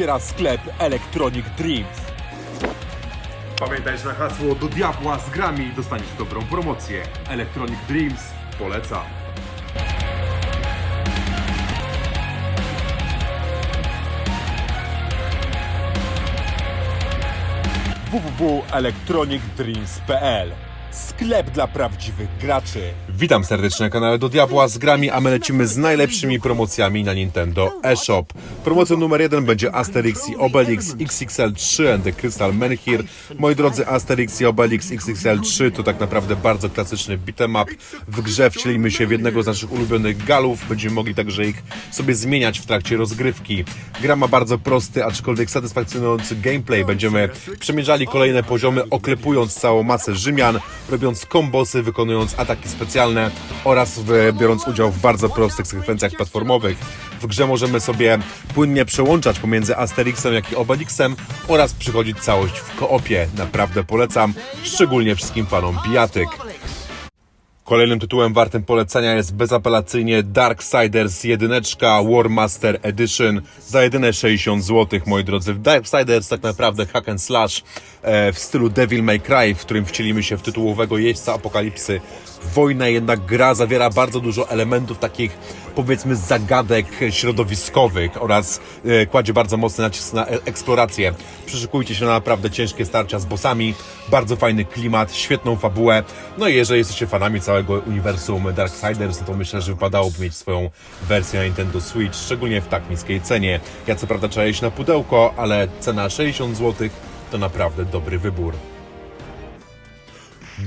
wspiera sklep Electronic Dreams. Pamiętaj, że na hasło do diabła z grami dostaniesz dobrą promocję. Electronic Dreams polecam. www.electronicdreams.pl Sklep dla prawdziwych graczy. Witam serdecznie na kanale do Diabła z grami, a my lecimy z najlepszymi promocjami na Nintendo eShop. Promocją numer jeden będzie Asterix i Obelix XXL 3 and the Crystal Menhir. Moi drodzy, Asterix i Obelix XXL 3 to tak naprawdę bardzo klasyczny beat'em up. W grze wcielimy się w jednego z naszych ulubionych galów, będziemy mogli także ich sobie zmieniać w trakcie rozgrywki. Gra ma bardzo prosty, aczkolwiek satysfakcjonujący gameplay. Będziemy przemierzali kolejne poziomy, oklepując całą masę Rzymian, robiąc kombosy, wykonując ataki specjalne oraz w, biorąc udział w bardzo prostych sekwencjach platformowych. W grze możemy sobie płynnie przełączać pomiędzy Asterixem jak i Obelixem oraz przychodzić całość w koopie. Naprawdę polecam, szczególnie wszystkim fanom bijatyk. Kolejnym tytułem wartym polecenia jest bezapelacyjnie Darksiders 1 War Master Edition za jedyne 60 zł, moi drodzy. Darksiders tak naprawdę hack and slash e, w stylu Devil May Cry, w którym wcielimy się w tytułowego jeźdźca apokalipsy. Wojna jednak gra zawiera bardzo dużo elementów takich powiedzmy zagadek środowiskowych oraz e, kładzie bardzo mocny nacisk na e- eksplorację. Przyszykujcie się na naprawdę ciężkie starcia z bossami, bardzo fajny klimat, świetną fabułę. No i jeżeli jesteście fanami całego uniwersum Darksiders, no to myślę, że wypadałoby mieć swoją wersję na Nintendo Switch, szczególnie w tak niskiej cenie. Ja co prawda czaję się na pudełko, ale cena 60 zł to naprawdę dobry wybór.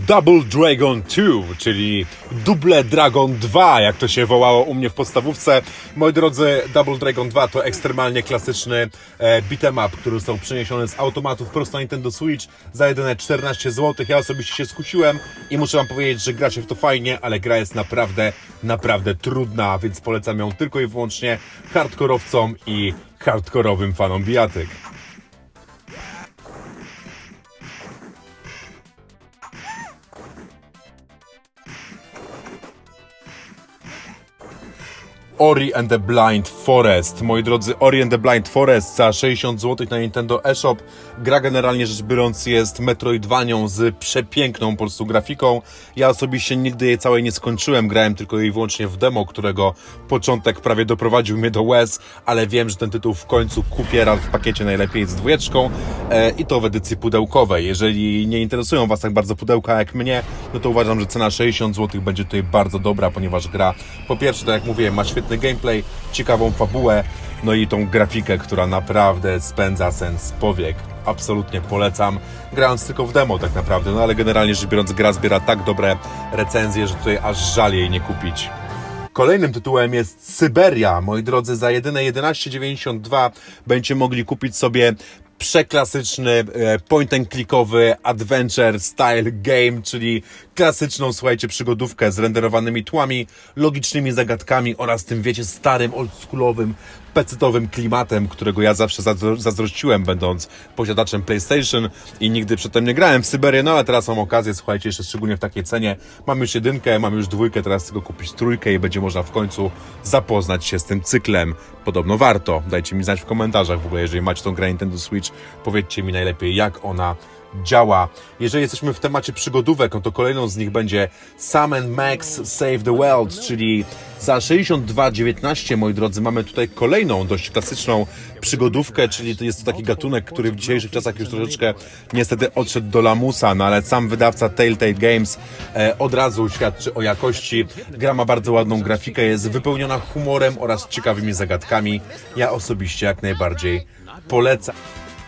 Double Dragon 2, czyli Double Dragon 2, jak to się wołało u mnie w podstawówce. Moi drodzy, Double Dragon 2 to ekstremalnie klasyczny e, beat'em up, który został przeniesiony z automatów prosto na Nintendo Switch za jedyne 14 zł. Ja osobiście się skusiłem i muszę wam powiedzieć, że gracie w to fajnie, ale gra jest naprawdę, naprawdę trudna, więc polecam ją tylko i wyłącznie hardkorowcom i hardkorowym fanom bijatyk. Ori and the Blind Forest. Moi drodzy, Ori and the Blind Forest za 60 zł na Nintendo eShop. Gra generalnie rzecz biorąc jest Metroidvanią z przepiękną po prostu grafiką. Ja osobiście nigdy jej całej nie skończyłem, grałem tylko i wyłącznie w demo, którego początek prawie doprowadził mnie do łez, ale wiem, że ten tytuł w końcu kupię raz w pakiecie najlepiej z dwójeczką e, i to w edycji pudełkowej. Jeżeli nie interesują Was tak bardzo pudełka jak mnie, no to uważam, że cena 60 zł będzie tutaj bardzo dobra, ponieważ gra po pierwsze, tak jak mówiłem, ma świetny gameplay, ciekawą fabułę, no i tą grafikę, która naprawdę spędza sens powiek. Absolutnie polecam, grając tylko w demo tak naprawdę, no ale generalnie rzecz biorąc gra zbiera tak dobre recenzje, że tutaj aż żal jej nie kupić. Kolejnym tytułem jest Syberia. Moi drodzy, za jedyne 11,92 będziecie mogli kupić sobie przeklasyczny e, point and clickowy adventure style game, czyli klasyczną, słuchajcie, przygodówkę z renderowanymi tłami, logicznymi zagadkami oraz tym, wiecie, starym, oldschoolowym, pecetowym klimatem, którego ja zawsze zazdro- zazdrościłem, będąc posiadaczem PlayStation i nigdy przedtem nie grałem w Syberię, no ale teraz mam okazję, słuchajcie, jeszcze szczególnie w takiej cenie. Mam już jedynkę, mam już dwójkę, teraz tylko kupić trójkę i będzie można w końcu zapoznać się z tym cyklem. Podobno warto. Dajcie mi znać w komentarzach w ogóle, jeżeli macie tą grę Nintendo Switch, powiedzcie mi najlepiej, jak ona działa. Jeżeli jesteśmy w temacie przygodówek, no to kolejną z nich będzie Sam Max Save the World, czyli za 62,19 moi drodzy mamy tutaj kolejną dość klasyczną przygodówkę, czyli to jest to taki gatunek, który w dzisiejszych czasach już troszeczkę niestety odszedł do lamusa, no ale sam wydawca Telltale Games e, od razu świadczy o jakości. Gra ma bardzo ładną grafikę, jest wypełniona humorem oraz ciekawymi zagadkami. Ja osobiście jak najbardziej polecam.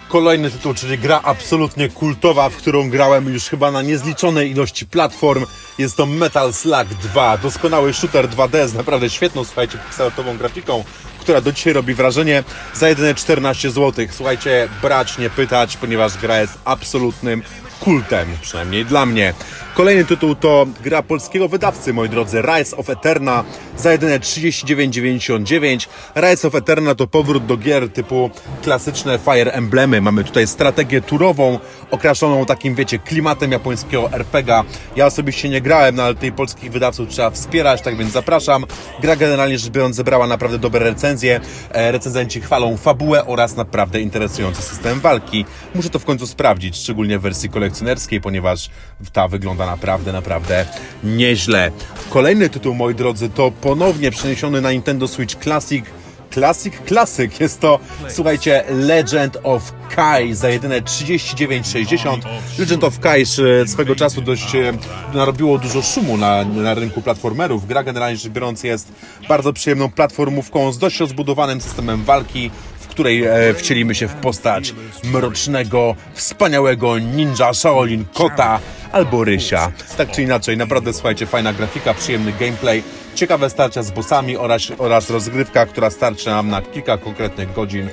Kolejny tytuł, czyli gra absolutnie kultowa, w którą grałem już chyba na niezliczonej ilości platform. Jest to Metal Slug 2, doskonały shooter 2D z naprawdę świetną, słuchajcie, pixelową grafiką, która do dzisiaj robi wrażenie za jedyne 14 zł. Słuchajcie, brać, nie pytać, ponieważ gra jest absolutnym kultem, przynajmniej dla mnie. Kolejny tytuł to gra polskiego wydawcy, moi drodzy, Rise of Eterna za jedyne 39,99. Rise of Eterna to powrót do gier typu klasyczne Fire Emblemy. Mamy tutaj strategię turową, okraszoną takim, wiecie, klimatem japońskiego RPGa. Ja osobiście nie grałem, no ale tej polskich wydawców trzeba wspierać, tak więc zapraszam. Gra generalnie rzecz biorąc zebrała naprawdę dobre recenzje. E, Recenzenci chwalą fabułę oraz naprawdę interesujący system walki. Muszę to w końcu sprawdzić, szczególnie w wersji kolekcjonerskiej, ponieważ ta wygląda naprawdę, naprawdę nieźle. Kolejny tytuł, moi drodzy, to ponownie przeniesiony na Nintendo Switch Classic Classic Classic. Jest to, słuchajcie, Legend of Kai za jedyne 39,60. Legend of Kai e, swego czasu dość e, narobiło dużo szumu na, na rynku platformerów. Gra generalnie rzecz biorąc jest bardzo przyjemną platformówką z dość rozbudowanym systemem walki, której e, wcielimy się w postać mrocznego, wspaniałego ninja Shaolin Kota albo Rysia. Tak czy inaczej, naprawdę słuchajcie, fajna grafika, przyjemny gameplay, ciekawe starcia z bossami oraz, oraz rozgrywka, która starczy nam na kilka konkretnych godzin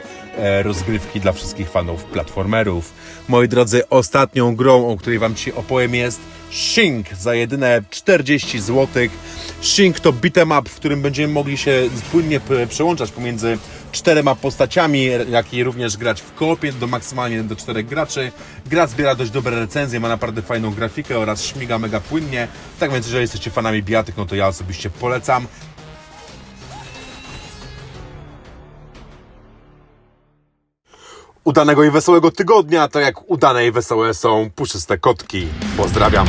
rozgrywki dla wszystkich fanów platformerów. Moi drodzy, ostatnią grą, o której Wam dzisiaj opowiem jest Shink za jedyne 40 zł. Shink to beat'em up, w którym będziemy mogli się płynnie przełączać pomiędzy czterema postaciami, jak i również grać w koopie do maksymalnie do czterech graczy. Gra zbiera dość dobre recenzje, ma naprawdę fajną grafikę oraz śmiga mega płynnie. Tak więc jeżeli jesteście fanami bijatyk, no to ja osobiście polecam. udanego i wesołego tygodnia, to jak udane i wesołe są puszyste kotki. Pozdrawiam.